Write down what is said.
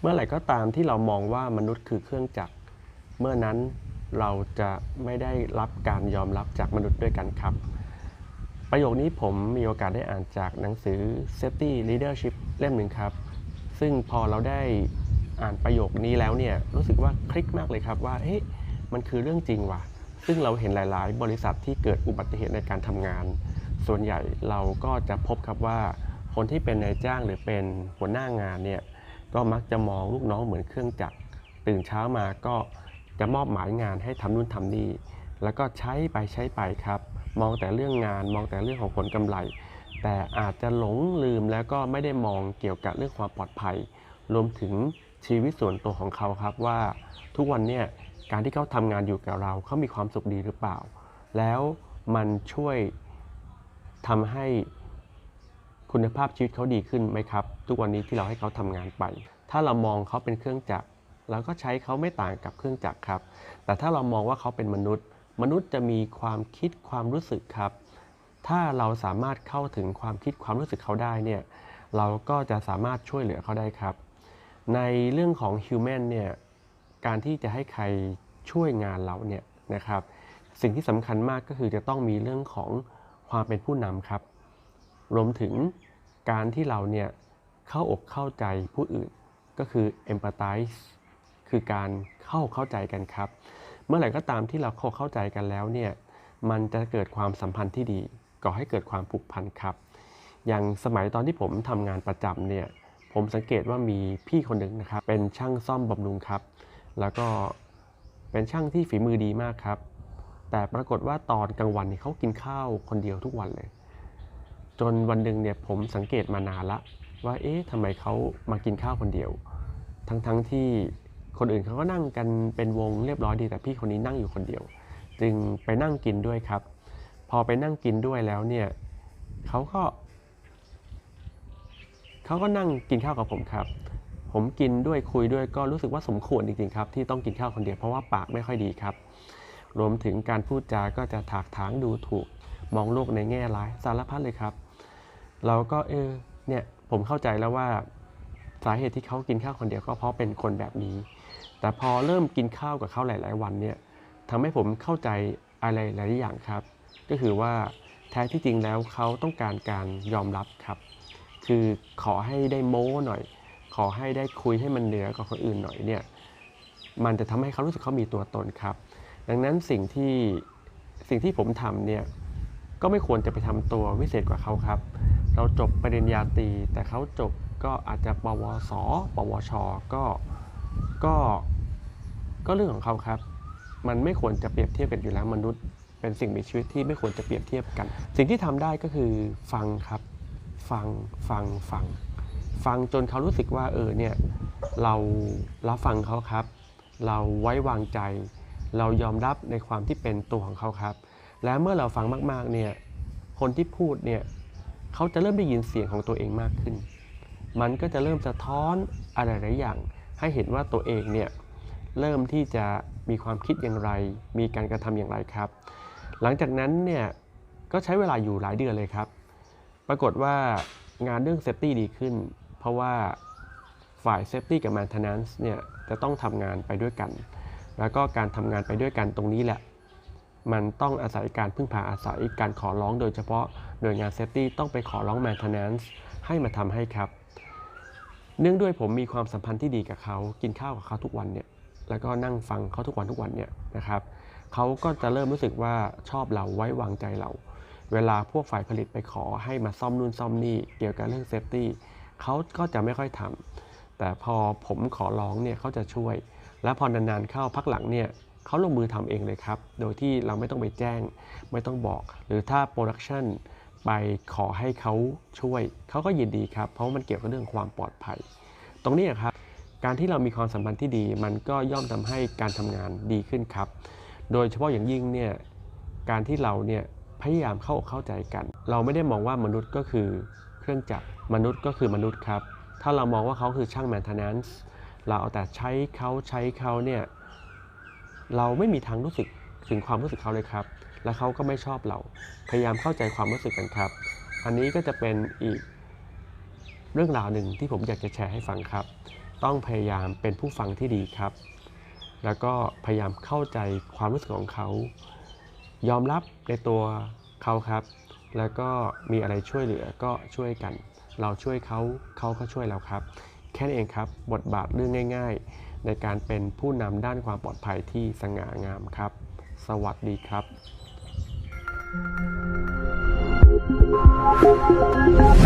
เมื่อไหร่ก็ตามที่เรามองว่ามนุษย์คือเครื่องจักร เมื่อนั้นเราจะไม่ได้รับการยอมรับจากมนุษย์ด้วยกันครับ ประโยคนี้ผมมีโอกาสได้อ่านจากหนังสือ Safety Leadership เล่มหนึ่งครับ ซึ่งพอเราได้อ่านประโยคนี้แล้วเนี่ยรู้สึกว่าคลิกมากเลยครับว่าเฮ้ยมันคือเรื่องจริงว่ะ ซึ่งเราเห็นหลาย ๆ บริษัทที่เกิดอุบัติเหตุในการทำงาน ส่วนใหญ่เราก็จะพบครับว่าคนที่เป็นนายจ้างหรือเป็นหัวหน้างานเนี่ย ก็มักจะมองลูกน้องเหมือนเครื่องจักรตื่นเช้ามาก็จะมอบหมายงานให้ทำนู่นทำนี่แล้วก็ใช้ไปใช้ไปครับ มองแต่เรื่องงานมองแต่เรื่องของผลกำไร แต่อาจจะหลงลืมแล้วก็ไม่ได้มองเกี่ยวกับเรื่องความปลอดภัย รวมถึงชีวิตส่วนตัวของเขาครับว่าทุกวันเนี่ยการที่เขาทำงานอยู่กับเราเขามีความสุขดีหรือเปล่า แล้วมันช่วยทำให้ คุณภาพชีวิตเขาดีขึ้นไหมครับ ทุกวันนี้ที่เราให้เขาทำงานไป ถ้าเรามองเขาเป็นเครื่องจักรเราก็ใช้เขาไม่ต่างกับเครื่องจักรครับ แต่ถ้าเรามองว่าเขาเป็นมนุษย์ มนุษย์จะมีความคิดความรู้สึกครับ ถ้าเราสามารถเข้าถึงความคิดความรู้สึกเขาได้เนี่ยเราก็จะสามารถช่วยเหลือเขาได้ครับ ในเรื่องของ human เนี่ยการที่จะให้ใครช่วยงานเราเนี่ยนะครับ สิ่งที่สำคัญมากก็คือจะต้องมีเรื่องของความเป็นผู้นำครับ รวมถึงการที่เราเนี่ยเข้าอกเข้าใจผู้อื่นก็คือ empathize คือการเข้าเข้าใจกันครับ เมื่อไหร่ก็ตามที่เราเข้าเข้าใจกันแล้วเนี่ยมันจะเกิดความสัมพันธ์ที่ดีก่อให้เกิดความผูกพันครับ อย่างสมัยตอนที่ผมทำงานประจำเนี่ยผมสังเกตว่ามีพี่คนหนึ่งนะครับ เป็นช่างซ่อมบำรุงครับ แล้วก็เป็นช่างที่ฝีมือดีมากครับ แต่ปรากฏว่าตอนกลางวันเนี่ยเขากินข้าวคนเดียวทุกวันเลย จนวันหนึ่งเนี่ยผมสังเกตมานานละว่าเอ๊ะทำไมเขามากินข้าวคนเดียว ทั้งๆทที่คนอื่นเขาก็นั่งกันเป็นวงเรียบร้อยดี แต่พี่คนนี้นั่งอยู่คนเดียว จึงไปนั่งกินด้วยครับ พอไปนั่งกินด้วยแล้วเนี่ยเขาก็เขาก็นั่งกินข้าวกับผมครับ ผมกินด้วยคุยด้วยก็รู้สึกว่าสมควรจริงๆครับ ที่ต้องกินข้าวคนเดียวเพราะว่าปากไม่ค่อยดีครับ รวมถึงการพูดจาก็จะถากถางดูถูก มองโลกในแง่ร้ายสารพัดเลยครับ เราก็เออเนี่ยผมเข้าใจแล้วว่าสาเหตุที่เขากินข้าวคนเดียวก็เพราะเป็นคนแบบนี้ แต่พอเริ่มกินข้าวกับเขาหลาย ๆ วันเนี่ยทำให้ผมเข้าใจอะไรหลายอย่างครับ ก็คือว่าแท้ที่จริงแล้วเขาต้องการการยอมรับครับ คือขอให้ได้โม้หน่อย ขอให้ได้คุยให้มันเหนือกว่าคนอื่นหน่อยเนี่ยมันจะทำให้เขารู้สึกเขามีตัวตนครับ ดังนั้นสิ่งที่สิ่งที่ผมทำเนี่ย ก็ไม่ควรจะไปทำตัววิเศษกว่าเขาครับ เราจบปริญญาตรีแต่เขาจบก็อาจจะปวส ปวช ก็ก็ก็เรื่องของเขาครับ มันไม่ควรจะเปรียบเทียบกันอยู่แล้วมนุษย์ เป็นสิ่งมีชีวิตที่ไม่ควรจะเปรียบเทียบกัน สิ่งที่ทำได้ก็คือฟังครับ ฟังฟังฟัง ฟังจนเขารู้สึกว่าเออเนี่ยเรารับฟังเขาครับ เราไว้วางใจ เรายอมรับในความที่เป็นตัวของเขาครับ และเมื่อเราฟังมากๆเนี่ยคนที่พูดเนี่ยเขาจะเริ่มได้ยินเสียงของตัวเองมากขึ้น มันก็จะเริ่มสะท้อนอะไรหลายอย่าง ให้เห็นว่าตัวเองเนี่ยเริ่มที่จะมีความคิดอย่างไร มีการกระทำอย่างไรครับ หลังจากนั้นเนี่ยก็ใช้เวลาอยู่หลายเดือนเลยครับ ปรากฏว่างานเรื่องเซฟตี้ดีขึ้น เพราะว่าฝ่ายเซฟตี้กับ maintenance เนี่ยจะต้องทำงานไปด้วยกัน แล้วก็การทำงานไปด้วยกันตรงนี้แหละ มันต้องอาศัยการพึ่งพาอาศัยการขอร้องโดยเฉพาะหน่วยงานเซฟตี้ต้องไปขอร้อง maintenance ให้มาทำให้ครับ เนื่องด้วยผมมีความสัมพันธ์ที่ดีกับเขา กินข้าวกับเขาทุกวันเนี่ย แล้วก็นั่งฟังเขาทุกวันทุกวันเนี่ยนะครับเขาก็จะเริ่มรู้สึกว่าชอบเราไว้วางใจเรา เวลาพวกฝ่ายผลิตไปขอให้มาซ่อมนู่นซ่อมนี่เกี่ยวกับเรื่องเซฟตี้เขาก็จะไม่ค่อยทำแต่พอผมขอร้องเนี่ยเขาจะช่วย และพอนานๆเข้าพักหลังเนี่ย เขาลงมือทำเองเลยครับ โดยที่เราไม่ต้องไปแจ้ง ไม่ต้องบอก หรือถ้าโปรดักชันไปขอให้เขาช่วย เขาก็ยินดีครับ เพราะมันเกี่ยวกับเรื่องความปลอดภัย ตรงนี้ครับ การที่เรามีความสัมพันธ์ที่ดี มันก็ย่อมทำให้การทำงานดีขึ้นครับ โดยเฉพาะอย่างยิ่งเนี่ย การที่เราเนี่ยพยายามเข้าเข้าใจกัน เราไม่ได้มองว่ามนุษย์ก็คือเครื่องจักร มนุษย์ก็คือมนุษย์ครับ ถ้าเรามองว่าเขาคือช่าง maintenance เราเอาแต่ใช้เขาใช้เขาเนี่ย เราไม่มีทางรู้สึกถึงความรู้สึกเขาเลยครับ และเขาก็ไม่ชอบเรา พยายามเข้าใจความรู้สึกกันครับ อันนี้ก็จะเป็นอีกเรื่องราวหนึ่งที่ผมอยากจะแชร์ให้ฟังครับ ต้องพยายามเป็นผู้ฟังที่ดีครับ แล้วก็พยายามเข้าใจความรู้สึกของเขา ยอมรับในตัวเขาครับ แล้วก็มีอะไรช่วยเหลือก็ช่วยกัน เราช่วยเขาเขาก็ช่วยเราครับ แค่นี้เองครับ บทบาทเรื่องง่าย ๆ ในการเป็นผู้นำด้านความปลอดภัยที่สง่างามครับ สวัสดีครับ Thank